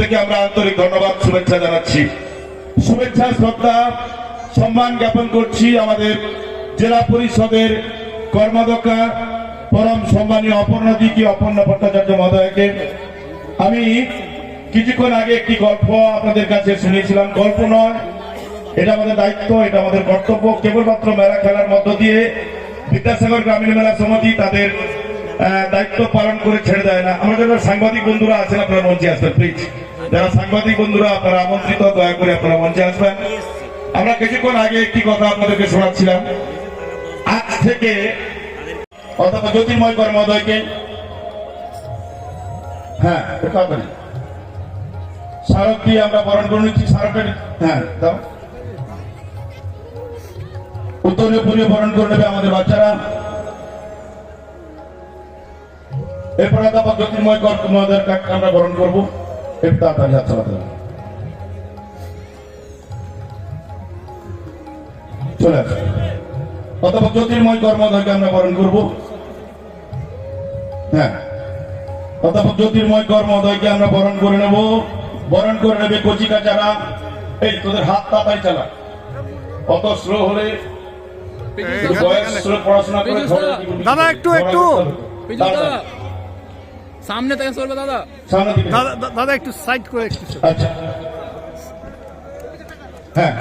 থেকে আমরা আন্তরিক ধন্যবাদ, শুভেচ্ছা জানাচ্ছি। শুভেচ্ছা, শ্রদ্ধা, সম্মান জ্ঞাপন করছি আমাদের জেলা পরিষদের কর্মদক্ষা পরম সম্মানীয় অপর্ণদিকে অপর্ণা ভট্টাচার্য মহোদয়কে। আমি কিছুক্ষণ আগে একটি গল্প আপনাদের কাছে শুনিয়েছিলাম। গল্প নয়, এটা আমাদের দায়িত্ব, এটা আমাদের কর্তব্য। কেবলমাত্র মেলা খেলার মধ্য দিয়ে বিদ্যাসাগর গ্রামীণ মেলা সমিতি তাদের দায়িত্ব পালন করে ছেড়ে দেয় না। আমাদের সাংবাদিক বন্ধুরা আছেন, আপনারা মঞ্চে আসবেন প্লিজ যারা সাংবাদিক বন্ধুরা, আপনারা আমন্ত্রিত, দয়া করে আপনারা মঞ্চে আসবেন। আমরা কিছুক্ষণ আগে একটি কথা আপনাদেরকে শোনাচ্ছিলাম। আজ থেকে অথবা জ্যোতির্ময় কর মহোদয়কে হ্যাঁ স্মারক দিয়ে আমরা বরণ করে নিচ্ছি। স্মারকের হ্যাঁ দাও। উত্তরীয় পুরীয় বরণ করে নেবে আমাদের বাচ্চারা। এরপর অধ্যাপক জ্যোতির্ময় কর কাছে আমরা বরণ করব। হাত চালাতে হবে। চলে অধ্যাপক জ্যোতির্ময় কর আমরা বরণ করব। হ্যাঁ। অধ্যাপক জ্যোতির্ময় কর আমরা বরণ করে নেব। বরণ করে নেবে কচিকা যারা। এই তোদের হাত তাড়াতাড়ি চালা। অত স্লো হলে পড়াশোনা করে দাদা, একটু, একটু। সামনে থেকে সরবে দাদা। দাদা একটু সাইড করে একটু আচ্ছা। হ্যাঁ।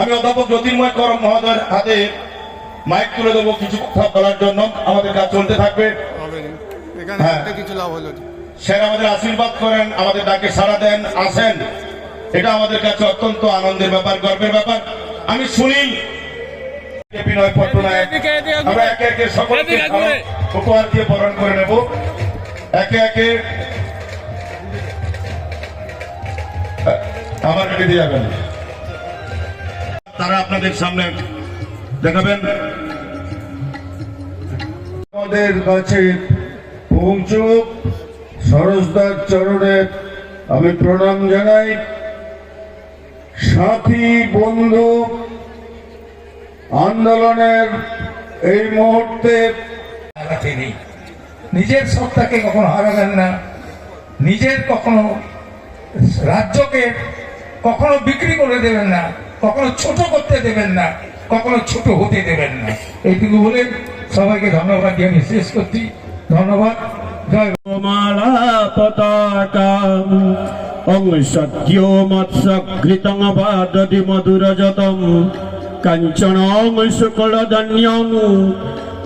আমি অধ্যাপক জ্যোতির্ময় কর মহোদয়ের হাতে মাইক তুলে দেবো কিছু কথা বলার জন্য। আমাদের কাজ চলতে থাকবে। হ্যাঁ। একটা কিছু লাভ হলো স্যার আমাদের আশীর্বাদ করেন আমাদের ডাকে সাড়া দেন আসেন। এটা আমাদের কাছে অত্যন্ত আনন্দের ব্যাপার গর্বের ব্যাপার। আমি শুনি বিনয় পট্টনায়ক। আমরা একে একে সকলকে উপহার দিয়ে বরণ করে নেব। একে একে আমার কেটে দিয়ে যাবেন তারা আপনাদের সামনে দেখাবেন। আমাদের কাছে পৌঁছুক। সরসদার চরণে আমি প্রণাম জানাই। সাথী, বন্ধু, আন্দোলনের এই মুহূর্তে নেই নিজের সত্তাকে কখনো হারাবেন না। নিজের কখনো রাজ্যকে কখনো বিক্রি করে দেবেন না, কখনো ছোট করতে দেবেন না, কখনো ছোট হতে দেবেন না। এইটুকু বলে সবাইকে ধন্যবাদ। দিয়ে আমি শেষ করছি। ধন্যবাদ। জয় মালা পতাকাম অং সত্য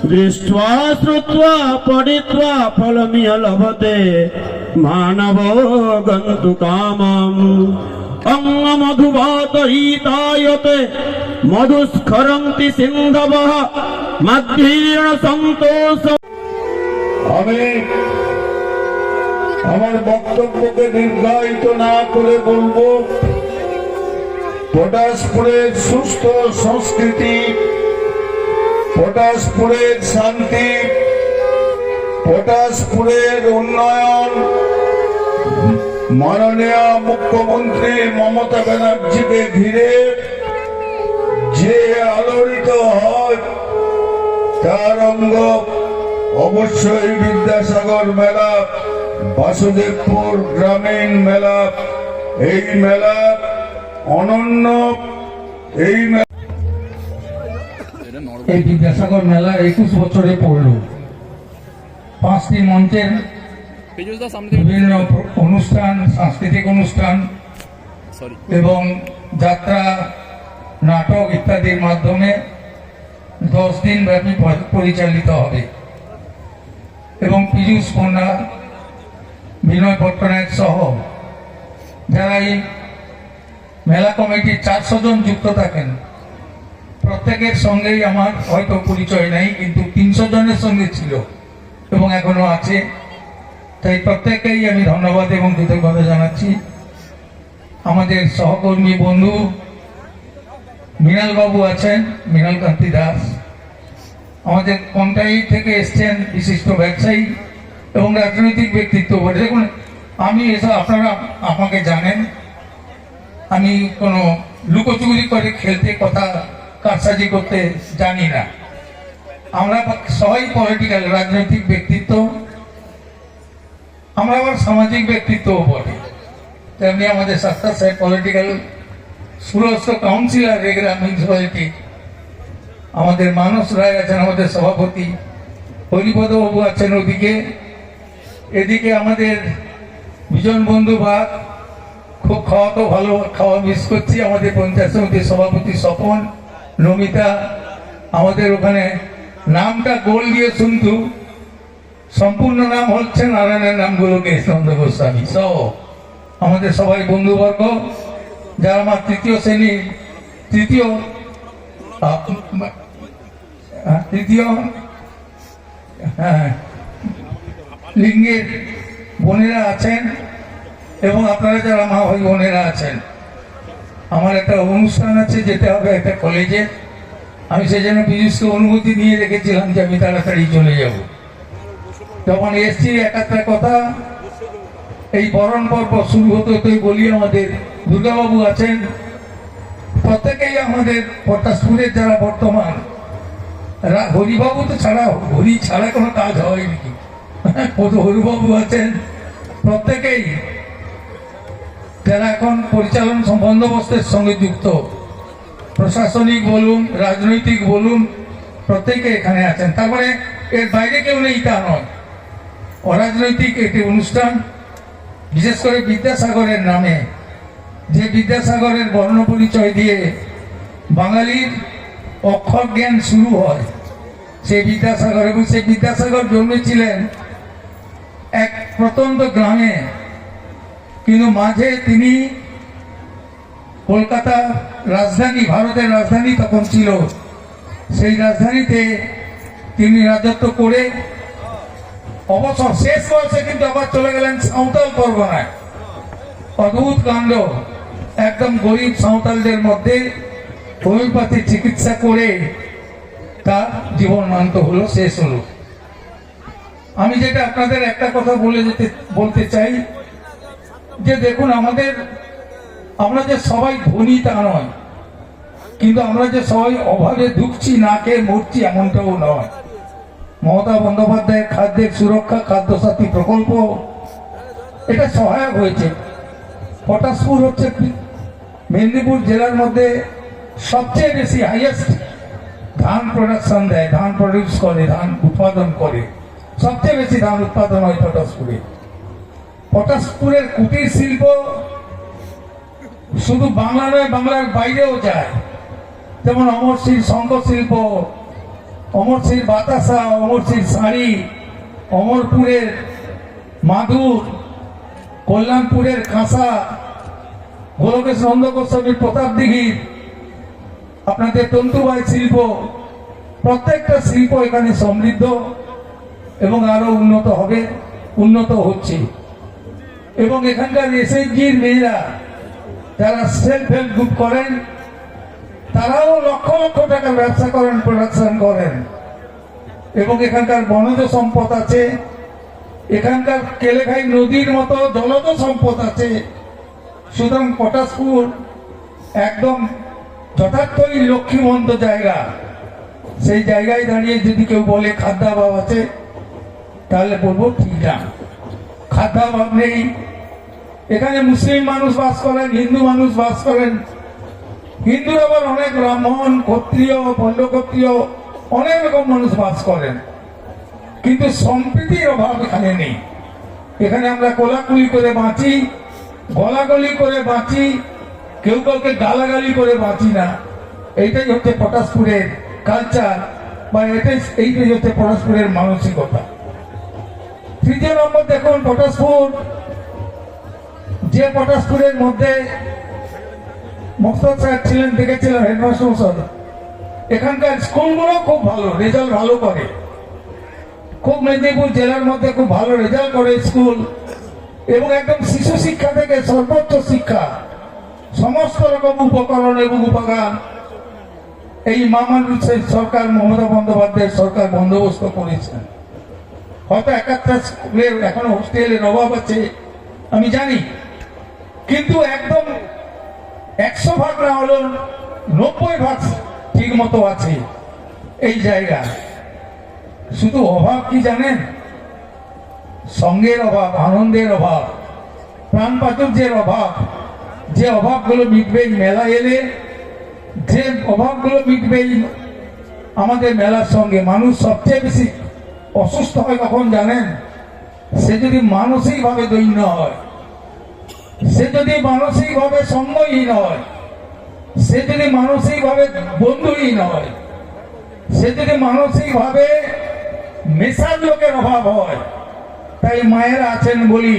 দৃষ্টা শ্রুত্বা পড়িত্বা ফলমিহ লভতে মানব গন্তু কামাম। অঙ্গ মধুভাত হিতায়তে মধুস্খরন্তি সিন্ধব মাধ্যীর্ণ সন্তোষ। আমি আমার বক্তব্যকে নির্ধারিত না করে বলব। পটাশপুরের সুস্থ সংস্কৃতি পটাশপুরের শান্তি, পটাশপুরের উন্নয়ন। মাননীয় মুখ্যমন্ত্রী মমতা ব্যানার্জিকে ঘিরে যে আলোড়িত হয়, তার অঙ্গ অবশ্যই বিদ্যাসাগর মেলা, বাসুদেবপুর গ্রামীণ মেলা। এই মেলা অনন্য, এই মেলা এই বিদ্যাসাগর মেলা একুশ বছরে পড়ল। পাঁচটি মঞ্চের বিভিন্ন অনুষ্ঠান সাংস্কৃতিক অনুষ্ঠান এবং যাত্রা নাটক ইত্যাদির মাধ্যমে দশ দিন ব্যাপী পরিচালিত হবে। এবং পীযূষ পণ্যা বিনয় পট্টনায়ক সহ যারা এই মেলা কমিটির চারশো জন যুক্ত থাকেন প্রত্যেকের সঙ্গেই আমার হয়তো পরিচয় নেই, কিন্তু তিনশো জনের সঙ্গে ছিল এবং এখনও আছে। তাই প্রত্যেককেই আমি ধন্যবাদ এবং কৃতজ্ঞতা জানাচ্ছি। আমাদের সহকর্মী বন্ধু মৃণালবাবু আছেন মৃণাল কান্তি দাস। আমাদের কন্টাই থেকে এসছেন বিশিষ্ট ব্যবসায়ী এবং রাজনৈতিক ব্যক্তিত্ব। বলে দেখুন, আমি এসব আপনারা আমাকে জানেন। আমি কোনো লুকোচুরি করে খেলতে কথা কারসাজি করতে জানি না। আমরা সবাই পলিটিক্যাল রাজনৈতিক ব্যক্তিত্ব। আমরা আবার সামাজিক ব্যক্তিত্বও বটে। তেমনি আমাদের সাতটা সাহেব পলিটিক্যাল সুরস্থ কাউন্সিলর রেগরা মিউনিসিপ্যালিটি আমাদের মানস রায় আছেন, আমাদের সভাপতি। হরিপদ বাবু আছেন ওদিকে। এদিকে আমাদের বিজন বন্ধু ভাগ খুব খাওয়া তো ভালো, খাওয়া মিস করছি। আমাদের পঞ্চায়েত সমিতির সভাপতি স্বপন। নমিতা আমাদের ওখানে নামটা গোল দিয়ে শুনতু। সম্পূর্ণ নাম হচ্ছে নারায়ণের নামগুলো কৃষ্ণন্দ গোস্বামী। সহ আমাদের সবাই বন্ধুবর্গ, যারা আমার তৃতীয় শ্রেণি, তৃতীয় তৃতীয় হ্যাঁ লিঙ্গের বোনেরা আছেন এবং আপনারা যারা মা ভাই বোনেরা আছেন। আমার একটা অনুষ্ঠান আছে, যেতে হবে একটা কলেজে আমি সেই জন্য পীযুষকে অনুমতি নিয়ে রেখেছিলাম যে আমি তাড়াতাড়ি চলে যাব। তখন এসছি, এক একটা কথা, এই বরণ পর্ব শুরু হতে হতেই বলি, আমাদের দুর্গাবাবু আছেন। প্রত্যেকেই আমাদের পটাশপুরের যারা বর্তমান হরিবাবু তো ছাড়া, হরি ছাড়া কোনো কাজ হয় নাকি কত হরিবাবু আছেন। প্রত্যেকেই যারা এখন পরিচালন বন্দোবস্তের সঙ্গে যুক্ত। প্রশাসনিক বলুন, রাজনৈতিক বলুন, প্রত্যেকে এখানে আছেন। তারপরে এর বাইরে কেউ নেই তা নয়। অরাজনৈতিক একটি অনুষ্ঠান, বিশেষ করে বিদ্যাসাগরের নামে। যে বিদ্যাসাগরের বর্ণ পরিচয় দিয়ে বাঙালির অক্ষর জ্ঞান শুরু হয়, সেই বিদ্যাসাগর। এবং সেই বিদ্যাসাগর জন্মেছিলেন এক প্রত্যন্ত গ্রামে। কিন্তু মাঝে তিনি কলকাতা রাজধানী, ভারতের রাজধানী তখন ছিল। সেই রাজধানীতে তিনি রাজত্ব করে অবসর, শেষ বয়সে কিন্তু আবার চলে গেলেন সাঁওতাল পরগনায়। অদ্ভুত কাণ্ড। একদম গরিব সাঁওতালদের মধ্যে হোমিওপ্যাথি চিকিৎসা করে তার জীবন জীবনান্ত হলো, শেষ হলো। আমি যেটা আপনাদের একটা কথা বলে যেতে, বলতে চাই যে দেখুন, আমাদের, আমরা যে সবাই ধনী তা নয়, কিন্তু আমরা যে সবাই অভাবে ঢুকছি না খেয়ে মরছি এমনটাও নয়। মমতা বন্দ্যোপাধ্যায়ের খাদ্যের সুরক্ষা, খাদ্যসাথী প্রকল্প, এটা সহায়ক হয়েছে। পটাশপুর হচ্ছে মেদিনীপুর জেলার মধ্যে সবচেয়ে বেশি হাইয়েস্ট ধান প্রোডাকশন দেয়, ধান প্রডিউস করে, ধান উৎপাদন করে। সবচেয়ে বেশি ধান উৎপাদন হয় পটাশপুরে। পটাশপুরের কুটির শিল্প শুধু বাংলা নয়, বাংলার বাইরেও যায়। যেমন অমরশীল শঙ্খ শিল্প অমরশীল বাতাসা অমরশীল শাড়ি, অমরপুরের মাদুর, কল্যাণপুরের কাঁসা, গোলকেশ নন্দ গোস্বামীর প্রতাপ দিঘির, আপনাদের তন্তুবাই শিল্প, প্রত্যেকটা শিল্প এখানে সমৃদ্ধ এবং আরও উন্নত হবে, উন্নত হচ্ছে। এবং এখানকার এসএইচজির মেয়েরা যারা সেলফ হেল্প গ্রুপ করেন, তারাও লক্ষ লক্ষ টাকার ব্যবসা করেন প্রোডাকশন করেন। এবং এখানকার বনজ সম্পদ আছে, এখানকার কেলেখাই নদীর মতো জলজ সম্পদ আছে। সুতরাং পটাশপুর একদম যথার্থই লক্ষ্মীমন্ত জায়গা। সেই জায়গায় দাঁড়িয়ে যদি কেউ বলে খাদ্যাভাব আছে, তাহলে বলব ঠিক না। খাদ্যাভাব নেই এখানে মুসলিম মানুষ বাস করেন, হিন্দু মানুষ বাস করেন। হিন্দুর আবার অনেক ব্রাহ্মণ, ক্ষত্রিয় পণ্ড ক্ষত্রিয় অনেক রকম মানুষ বাস করেন। কিন্তু সম্প্রীতির অভাব এখানে নেই। এখানে আমরা কোলাকুলি করে বাঁচি, গলাগলি করে বাঁচি, কেউ কাউকে গালাগালি করে বাঁচি না। এইটাই হচ্ছে পটাশপুরের কালচার বা এটাই, এইটাই হচ্ছে পটাশপুরের মানসিকতা। তৃতীয় নম্বর দেখুন, পটাশপুর যে কটা স্কুলের মধ্যে সাহেব ছিলেন দেখেছিলেন, হেডমাস্টার মশাই এখানকার স্কুলগুলো খুব ভালো, রেজাল্ট ভালো করে। খুব মেদিনীপুর জেলার মধ্যে খুব ভালো রেজাল্ট করে স্কুল। এবং একদম শিশু শিক্ষা থেকে সর্বোচ্চ শিক্ষা। সমস্ত রকম উপকরণ এবং উপাদান এই মামানুষের সরকার, মমতা বন্দ্যোপাধ্যায়ের সরকার বন্দোবস্ত করেছেন। হয়তো এক একটা স্কুলের এখনও হোস্টেলের অভাব আছে, আমি জানি। কিন্তু একদম একশো ভাগ না হলেও নব্বই ভাগ ঠিক মতো আছে এই জায়গা। শুধু অভাব কি জানেন? সঙ্গের অভাব, আনন্দের অভাব, প্রাণ প্রাচুর্যের অভাব। যে অভাবগুলো মিটবে মেলা এলে, যে অভাবগুলো মিটবে আমাদের মেলার সঙ্গে, মানুষ সবচেয়ে বেশি অসুস্থ হয় কখন জানেন? সে যদি মানসিকভাবে দৈন্য হয় সে যদি মানসিকভাবে সঙ্গহীন হয়, সে যদি মানসিকভাবে বন্ধুহীন হয়, সে যদি মানসিকভাবে মেশার লোকের অভাব হয়, তাই মায়েরা আছেন বলি,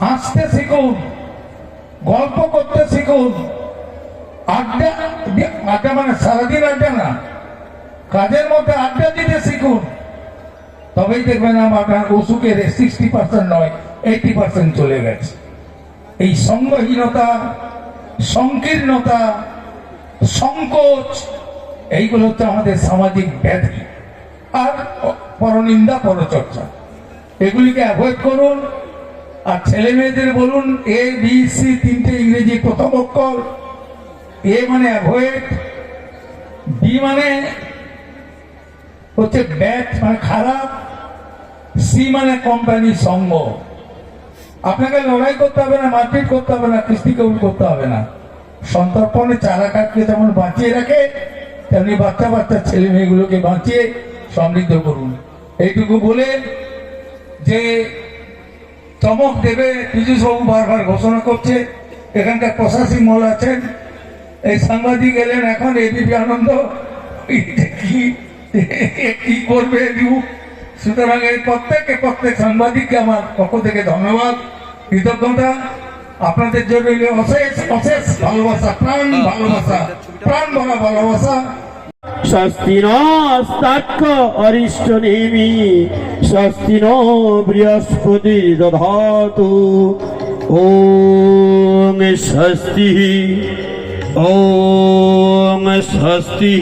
হাসতে শিখুন, গল্প করতে শিখুন, আড্ডা আড্ডা মানে সারাদিন আড্ডা না, কাজের মধ্যে আড্ডা দিতে শিখুন। তবেই দেখবেন আপনার অসুখের সিক্সটি পার্সেন্ট নয় এইটি পার্সেন্ট চলে গেছে। এই সঙ্গহীনতা সংকীর্ণতা, সংকোচ, এইগুলো হচ্ছে আমাদের সামাজিক ব্যাধি আর পরনিন্দা, পরচর্চা। এগুলিকে অ্যাভয়েড করুন আর ছেলে মেয়েদের বলুন এ বি সি তিনটে ইংরেজি প্রথম অক্ষর। এ মানে অ্যাভয়েড বি মানে হচ্ছে ব্যাট মানে খারাপ সি মানে কোম্পানি সঙ্গ। আপনাকে লড়াই করতে হবে না, মারপিট করতে হবে না, কিস্তি কবুল করতে হবে না। সন্তর্পণে চারা কাঠকে যেমন বাঁচিয়ে রাখে, তেমনি বাচ্চা বাচ্চা ছেলে মেয়েগুলোকে বাঁচিয়ে সমৃদ্ধ করুন। এইটুকু বলে যে চমক দেবে পীযুষবাবু বারবার ঘোষণা করছে। এখানকার প্রশাসী মল আছেন। এই সাংবাদিক এলেন এখন এবিপি আনন্দ। কি করবে? সুতরাং এই প্রত্যেককে প্রত্যেক সাংবাদিককে আমার পক্ষ থেকে ধন্যবাদ কৃতজ্ঞতা। আপনাদের জন্য অশেষ অশেষ ভালোবাসা প্রাণ ভালোবাসা প্রাণ ভরা ভালোবাসা। স্বস্তি নস্তাক্ষ অরিষ্ট নেমি স্বস্তি ন বৃহস্পতি দধাতু। ওম স্বস্তি ওম স্বস্তি